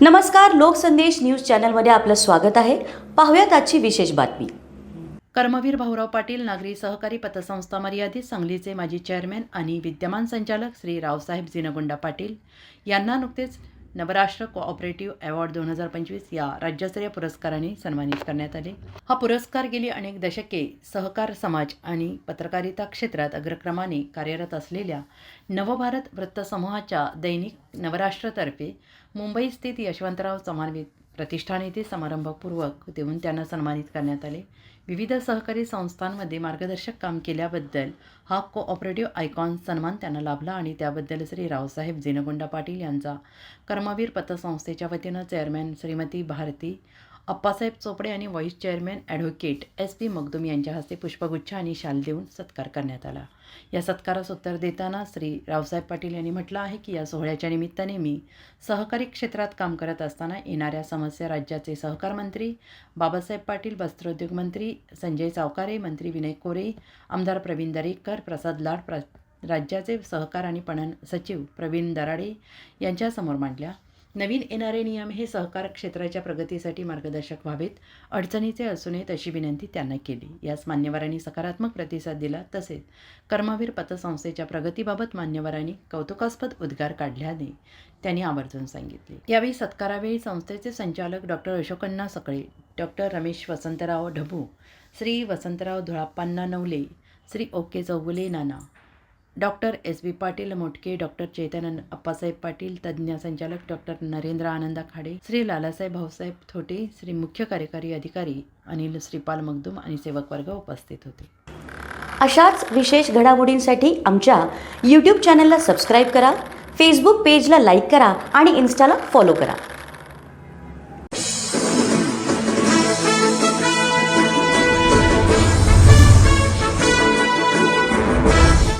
नमस्कार लोकसंदेश न्यूज चॅनलमध्ये आपलं स्वागत आहे. पाहूयात आजची विशेष बातमी. कर्मवीर भाऊराव पाटील नागरी सहकारी पतसंस्था मर्यादित सांगलीचे माजी चेअरमॅन आणि विद्यमान संचालक श्री रावसाहेब जिनगुंडा पाटील यांना नुकतेच नवराष्ट्र कोऑपरेटिव्ह अवॉर्ड दोन हजार पंचवीस या राज्यस्तरीय पुरस्काराने सन्मानित करण्यात आले. हा पुरस्कार गेली अनेक दशके सहकार समाज आणि पत्रकारिता क्षेत्रात अग्रक्रमाने कार्यरत असलेल्या नवभारत वृत्तसमूहाच्या दैनिक नवराष्ट्रतर्फे मुंबई स्थित यशवंतराव चव्हाण प्रतिष्ठान येथे समारंभपूर्वक देऊन त्यांना सन्मानित करण्यात आले. विविध सहकारी संस्थांमध्ये मार्गदर्शक काम केल्याबद्दल हा कोऑपरेटिव्ह आयकॉन सन्मान त्यांना लाभला आणि त्याबद्दल श्री रावसाहेब जिनगुंडा पाटील यांचा कर्मवीर पतसंस्थेच्या वतीनं चेअरमॅन श्रीमती भारती अप्पासाहेब चोपडे आणि vice chairman advocate S P Magdum यांच्या हस्ते पुष्पगुच्छ आणि शाल देऊन सत्कार करण्यात आला. या सत्कारास उत्तर देताना श्री रावसाहेब पाटील यांनी म्हटलं आहे की या सोहळ्याच्या निमित्ताने मी सहकारी क्षेत्रात काम करत असताना येणाऱ्या समस्या राज्याचे सहकार मंत्री बाबासाहेब पाटील वस्त्रोद्योग मंत्री संजय सावकारे मंत्री विनय कोरे आमदार प्रवीण दरेकर प्रसाद लाड प्र राज्याचे सहकार आणि पणन सचिव प्रवीण दराडे यांच्यासमोर मांडल्या. नवीन येणारे नियम हे सहकार क्षेत्राच्या प्रगतीसाठी मार्गदर्शक व्हावेत. अडचणीचे असू नयेत अशी विनंती त्यांना केली. यास मान्यवरांनी सकारात्मक प्रतिसाद दिला. तसेच कर्मवीर पतसंस्थेच्या प्रगतीबाबत मान्यवरांनी कौतुकास्पद उद्गार काढल्याने त्यांनी आवर्जून सांगितले. यावेळी सत्कारावेळी संस्थेचे संचालक doctor Ashokanna Sakale doctor Ramesh Vasantrao Dhabu Shri Vasantrao धुळाप्पांना Navale Shri O K Chougule Nana doctor S B Patil Motke doctor Chaitanya Appasaheb Patil तज्ज्ञ संचालक डॉक्टर नरेंद्र आनंद खाडे श्री लालासाहेब भाऊसाहेब थोटे श्री मुख्य कार्यकारी अधिकारी अनिल श्रीपाल मगदूम आणि सेवक वर्ग उपस्थित होते. अशाच विशेष घडामोडींसाठी आमच्या यूट्यूब चॅनलला सबस्क्राईब करा फेसबुक पेजला लाईक करा आणि इन्स्टाला फॉलो करा.